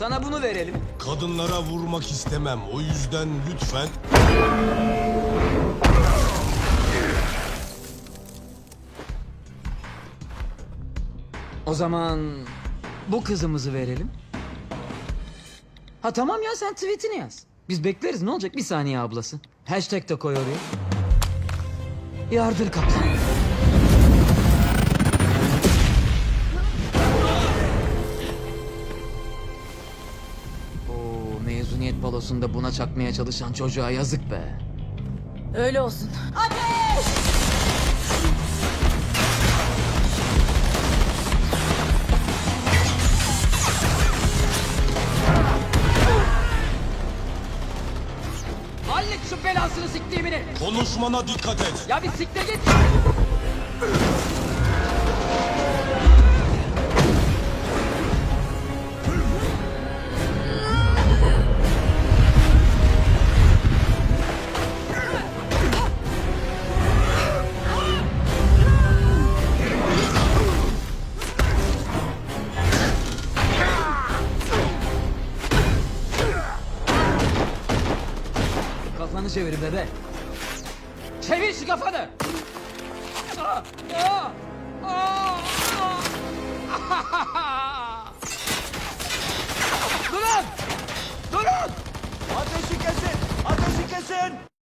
Sana bunu verelim. Kadınlara vurmak istemem. O yüzden lütfen O zaman bu kızımızı verelim. Ha tamam ya sen tweetini yaz. Biz bekleriz ne olacak bir saniye ablası. Hashtag de koy oraya. Yardır kaptan. Mezuniyet balosunda buna çakmaya çalışan çocuğa yazık be. Öyle olsun. Hallet şu belasını siktiğimini. konuşmana dikkat et. Ya bir siktir git. kafanı çevir bebe. Çevir şu kafanı. Aa, aa, aa, aa. Durun! Durun! Ateşi kesin! Ateşi kesin!